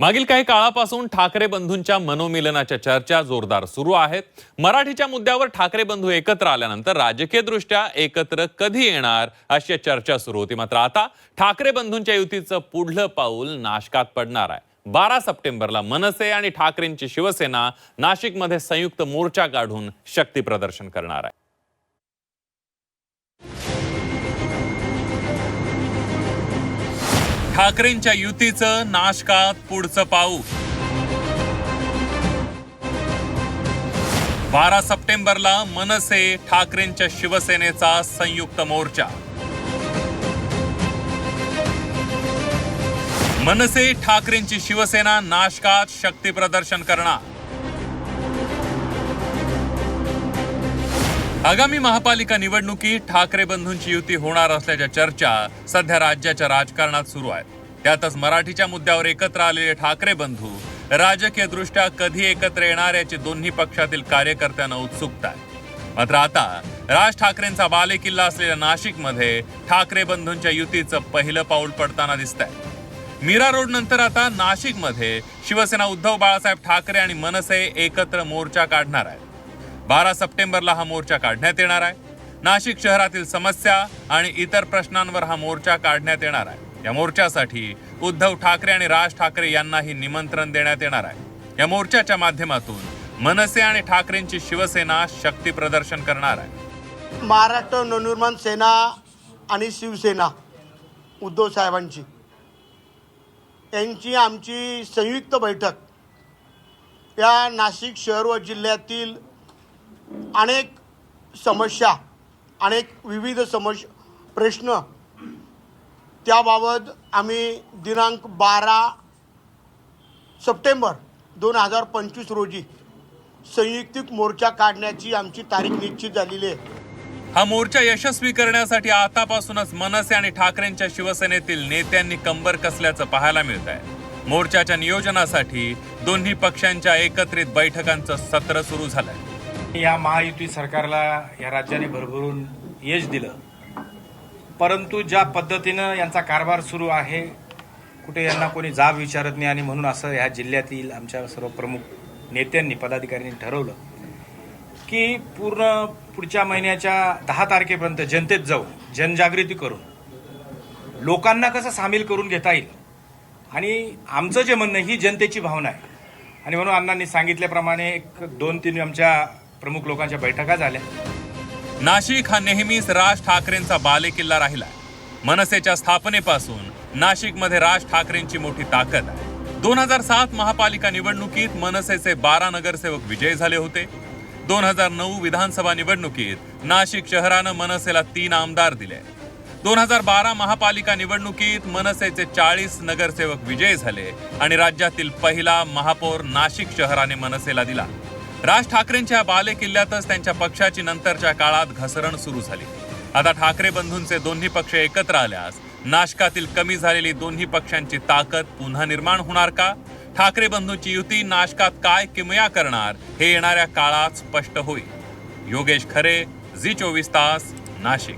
मागील काही काळापासून ठाकरे बंधूंच्या मनोमिलनाच्या चर्चा जोरदार सुरू आहेत. मराठीच्या मुद्द्यावर ठाकरे बंधू एकत्र आल्यानंतर राजकीय दृष्ट्या एकत्र कधी येणार अशी चर्चा सुरू होती. मात्र आता ठाकरे बंधूंच्या युतीचं पुढलं पाऊल नाशकात पडणार आहे. बारा सप्टेंबरला मनसे आणि ठाकरेंची शिवसेना नाशिकमध्ये संयुक्त मोर्चा काढून शक्ती प्रदर्शन करणार आहे. ठाकरेंच्या युतीचं नाशकात पुढचं पाऊल? बारा सप्टेंबरला मनसे ठाकरेंच्या शिवसेनेचा संयुक्त मोर्चा. मनसे ठाकरेंची शिवसेना नाशकात शक्ती प्रदर्शन करणार? आगामी महापालिका निवडणुकीत ठाकरे बंधूंची युती होणार असल्याच्या चर्चा सध्या राज्याच्या राजकारणात सुरू आहेत त्यातच मराठीच्या मुद्द्यावर एकत्र आलेले ठाकरे बंधू राजकीय दृष्ट्या कधी एकत्र येणार याची दोन्ही पक्षातील कार्यकर्त्यांना उत्सुकता आहे. मात्र आता राज ठाकरेंचा बालेकिल्ला असलेल्या नाशिकमध्ये ठाकरे बंधूंच्या युतीचं पहिलं पाऊल पडताना दिसत आहे मीरा रोड नंतर आता नाशिकमध्ये शिवसेना उद्धव बाळासाहेब ठाकरे आणि मनसे एकत्र मोर्चा काढणार आहेत. बारा सप्टेंबरला हा मोर्चा काढण्यात येणार आहे. नाशिक शहरातील समस्या आणि इतर प्रश्नांवर हा मोर्चा काढण्यात येणार आहे. या मोर्चासाठी उद्धव ठाकरे आणि राज ठाकरे यांनाही निमंत्रण देण्यात येणार आहे. या मोर्चाच्या माध्यमातून मनसे आणि ठाकरेंची शिवसेना शक्ती प्रदर्शन करणार आहे. महाराष्ट्र नवनिर्माण सेना आणि शिवसेना उद्धव साहेबांची. यांची आमची संयुक्त बैठक या नाशिक शहर व जिल्ह्यातील अनेक समस्या अनेक विविध समश प्रश्न. त्याबाबत आम्ही दिनांक बारा सप्टेंबर दोन हजार पंचवीस रोजी संयुक्तिक मोर्चा काढण्याची आमची तारीख निश्चित झालेली आहे. हा मोर्चा यशस्वी करण्यासाठी आतापासूनच मनसे आणि ठाकरेंच्या शिवसेनेतील नेत्यांनी कंबर कसल्याचं पाहायला मिळत आहे मोर्चाच्या नियोजनासाठी दोन्ही पक्षांच्या एकत्रित बैठकांचं सत्र सुरू झालंय. या महायुती सरकारला या राज्याने भरभरून यश दिलं. परंतु ज्या पद्धतीनं यांचा कारभार सुरू आहे कुठे यांना कोणी जाब विचारत नाही आणि म्हणून असं ह्या जिल्ह्यातील आमच्या सर्व प्रमुख नेत्यांनी पदाधिकाऱ्यांनी ठरवलं की पूर्ण पुढच्या महिन्याच्या दहा तारखेपर्यंत जनतेत जाऊन जनजागृती करून लोकांना कसं सामील करून घेता येईल? आणि आमचं जे म्हणणं ही जनतेची भावना आहे. आणि म्हणून अण्णांनी सांगितल्याप्रमाणे एक दोन तीन आमच्या प्रमुख लोकांच्या बैठका झाल्या. नाशिक हा नेहमीच राज ठाकरेंचा बालेकिल्ला राहिला मनसेच्या स्थापनेपासून नाशिकमध्ये राज ठाकरेंची मोठी ताकद आहे. दोन हजार सात महापालिका निवडणुकीत मनसेचे बारा नगरसेवक विजयी झाले होते. दोन हजार नऊ विधानसभा निवडणुकीत नाशिक शहरानं मनसेला तीन आमदार दिले. दोन हजार बारा महापालिका निवडणुकीत मनसेचे चाळीस नगरसेवक विजयी झाले आणि राज्यातील पहिला महापौर नाशिक शहराने मनसेला दिला. राज ठाकरेंच्या बाले किल्ल्यातच त्यांच्या पक्षाची नंतरच्या काळात घसरण सुरू झाली. आता ठाकरे बंधूंचे दोन्ही पक्ष एकत्र आल्यास नाशकातील कमी झालेली दोन्ही पक्षांची ताकद पुन्हा निर्माण होणार का? ठाकरे बंधूंची युती नाशकात काय किमया करणार हे येणाऱ्या काळात स्पष्ट होईल. योगेश खरे झी चोवीस तास नाशिक.